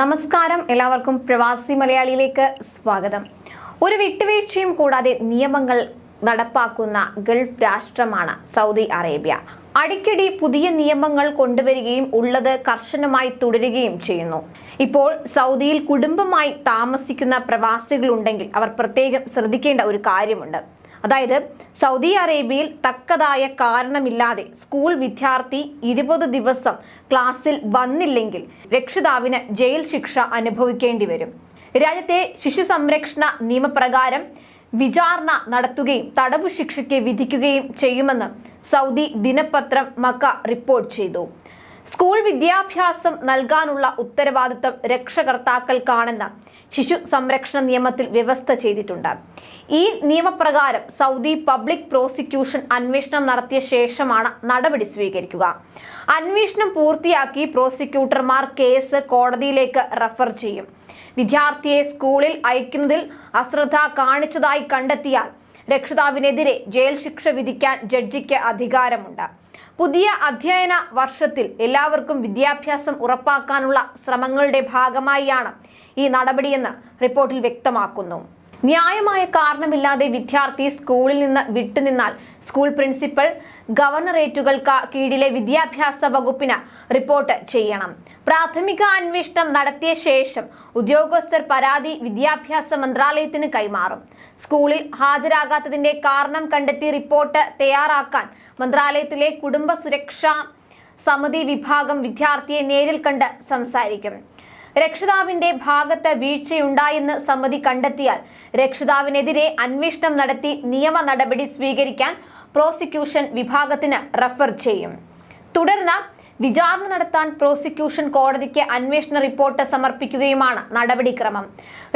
നമസ്കാരം. എല്ലാവർക്കും പ്രവാസി മലയാളിയിലേക്ക് സ്വാഗതം. ഒരു വിട്ടുവീഴ്ചയും കൂടാതെ നിയമങ്ങൾ നടപ്പാക്കുന്ന ഗൾഫ് രാഷ്ട്രമാണ് സൗദി അറേബ്യ. അടിക്കടി പുതിയ നിയമങ്ങൾ കൊണ്ടുവരികയും ഉള്ളത് കർശനമായി തുടരുകയും ചെയ്യുന്നു. ഇപ്പോൾ സൗദിയിൽ കുടുംബമായി താമസിക്കുന്ന പ്രവാസികളുണ്ടെങ്കിൽ അവർ പ്രത്യേകം ശ്രദ്ധിക്കേണ്ട ഒരു കാര്യമുണ്ട്. അതായത് സൗദി അറേബ്യയിൽ തക്കതായ കാരണമില്ലാതെ സ്കൂൾ വിദ്യാർത്ഥി ഇരുപത് ദിവസം ക്ലാസ്സിൽ വന്നില്ലെങ്കിൽ രക്ഷിതാവിന് ജയിൽ ശിക്ഷ അനുഭവിക്കേണ്ടി വരും. രാജ്യത്തെ ശിശു സംരക്ഷണ നിയമപ്രകാരം വിചാരണ നടത്തുകയും തടവു ശിക്ഷയ്ക്ക് വിധിക്കുകയും ചെയ്യുമെന്ന് സൗദി ദിനപത്രം മക്ക റിപ്പോർട്ട് ചെയ്തു. സ്കൂൾ വിദ്യാഭ്യാസം നൽകാനുള്ള ഉത്തരവാദിത്തം രക്ഷകർത്താക്കൾക്കാണെന്ന് ശിശു സംരക്ഷണ നിയമത്തിൽ വ്യവസ്ഥ ചെയ്തിട്ടുണ്ട്. ഈ നിയമപ്രകാരം സൗദി പബ്ലിക് പ്രോസിക്യൂഷൻ അന്വേഷണം നടത്തിയ ശേഷമാണ് നടപടി സ്വീകരിക്കുക. അന്വേഷണം പൂർത്തിയാക്കി പ്രോസിക്യൂട്ടർമാർ കേസ് കോടതിയിലേക്ക് റഫർ ചെയ്യും. വിദ്യാർത്ഥിയെ സ്കൂളിൽ അയക്കുന്നതിൽ അശ്രദ്ധ കാണിച്ചതായി കണ്ടെത്തിയാൽ രക്ഷിതാവിനെതിരെ ജയിൽ ശിക്ഷ വിധിക്കാൻ ജഡ്ജിക്ക് അധികാരമുണ്ട്. പുതിയ അധ്യയന വർഷത്തിൽ എല്ലാവർക്കും വിദ്യാഭ്യാസം ഉറപ്പാക്കാനുള്ള ശ്രമങ്ങളുടെ ഭാഗമായാണ് ഈ നടപടിയെന്ന് റിപ്പോർട്ടിൽ വ്യക്തമാക്കുന്നു. ന്യായമായ കാരണമില്ലാതെ വിദ്യാർത്ഥി സ്കൂളിൽ നിന്ന് വിട്ടുനിന്നാൽ സ്കൂൾ പ്രിൻസിപ്പൽ ഗവർണറേറ്റുകൾക്ക് കീഴിലെ വിദ്യാഭ്യാസ വകുപ്പിന് റിപ്പോർട്ട് ചെയ്യണം. പ്രാഥമിക അന്വേഷണം നടത്തിയ ശേഷം ഉദ്യോഗസ്ഥർ പരാതി വിദ്യാഭ്യാസ മന്ത്രാലയത്തിന് കൈമാറും. സ്കൂളിൽ ഹാജരാകാത്തതിന്റെ കാരണം കണ്ടെത്തി റിപ്പോർട്ട് തയ്യാറാക്കാൻ മന്ത്രാലയത്തിലെ കുടുംബ സുരക്ഷാ സമിതി വിഭാഗം വിദ്യാർത്ഥിയെ നേരിൽ കണ്ട് സംസാരിക്കും. രക്ഷിതാവിന്റെ ഭാഗത്ത് വീഴ്ചയുണ്ടായെന്ന് സമിതി കണ്ടെത്തിയാൽ രക്ഷിതാവിനെതിരെ അന്വേഷണം നടത്തി നിയമ നടപടി സ്വീകരിക്കാൻ പ്രോസിക്യൂഷൻ വിഭാഗത്തിന് റഫർ ചെയ്യും. തുടർന്ന് വിചാരണ നടത്താൻ പ്രോസിക്യൂഷൻ കോടതിക്ക് അന്വേഷണ റിപ്പോർട്ട് സമർപ്പിക്കുകയുമാണ് നടപടിക്രമം.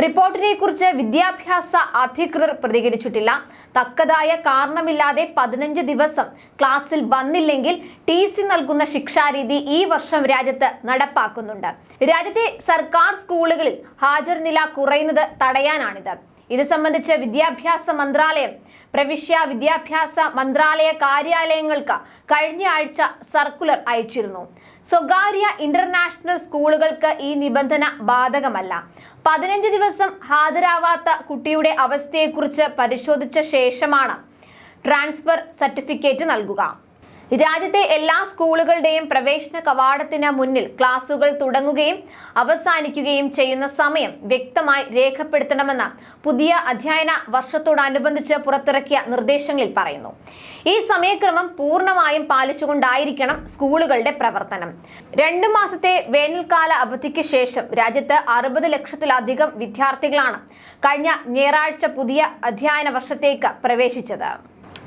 റിപ്പോർട്ടിനെ കുറിച്ച് വിദ്യാഭ്യാസ അധികൃതർ പ്രതികരിച്ചിട്ടില്ല. തക്കതായ കാരണമില്ലാതെ പതിനഞ്ച് ദിവസം ക്ലാസ്സിൽ വന്നില്ലെങ്കിൽ ടി സി നൽകുന്ന ശിക്ഷാരീതി ഈ വർഷം രാജ്യത്ത് നടപ്പാക്കുന്നുണ്ട്. രാജ്യത്തെ സർക്കാർ സ്കൂളുകളിൽ ഹാജർ നില കുറയുന്നത് തടയാനാണിത്. ഇത് സംബന്ധിച്ച് വിദ്യാഭ്യാസ മന്ത്രാലയം പ്രവിശ്യ വിദ്യാഭ്യാസ മന്ത്രാലയ കാര്യാലയങ്ങൾക്ക് കഴിഞ്ഞ ആഴ്ച സർക്കുലർ അയച്ചിരുന്നു. സ്വകാര്യ ഇന്റർനാഷണൽ സ്കൂളുകൾക്ക് ഈ നിബന്ധന ബാധകമല്ല. പതിനഞ്ച് ദിവസം ഹാജരാവാത്ത കുട്ടിയുടെ അവസ്ഥയെക്കുറിച്ച് പരിശോധിച്ച ശേഷമാണ് ട്രാൻസ്ഫർ സർട്ടിഫിക്കറ്റ് നൽകുക. രാജ്യത്തെ എല്ലാ സ്കൂളുകളുടെയും പ്രവേശന കവാടത്തിന് മുന്നിൽ ക്ലാസുകൾ തുടങ്ങുകയും അവസാനിക്കുകയും ചെയ്യുന്ന സമയം വ്യക്തമായി രേഖപ്പെടുത്തണമെന്ന പുതിയ അധ്യയന വർഷത്തോടനുബന്ധിച്ച് പുറത്തിറക്കിയ നിർദ്ദേശങ്ങളിൽ പറയുന്നു. ഈ സമയക്രമം പൂർണമായും പാലിച്ചുകൊണ്ടായിരിക്കണം സ്കൂളുകളുടെ പ്രവർത്തനം. രണ്ടു മാസത്തെ വേനൽക്കാല അവധിക്ക് ശേഷം രാജ്യത്ത് അറുപത് ലക്ഷത്തിലധികം വിദ്യാർത്ഥികളാണ് കഴിഞ്ഞ ഞായറാഴ്ച പുതിയ അധ്യയന വർഷത്തേക്ക് പ്രവേശിച്ചത്.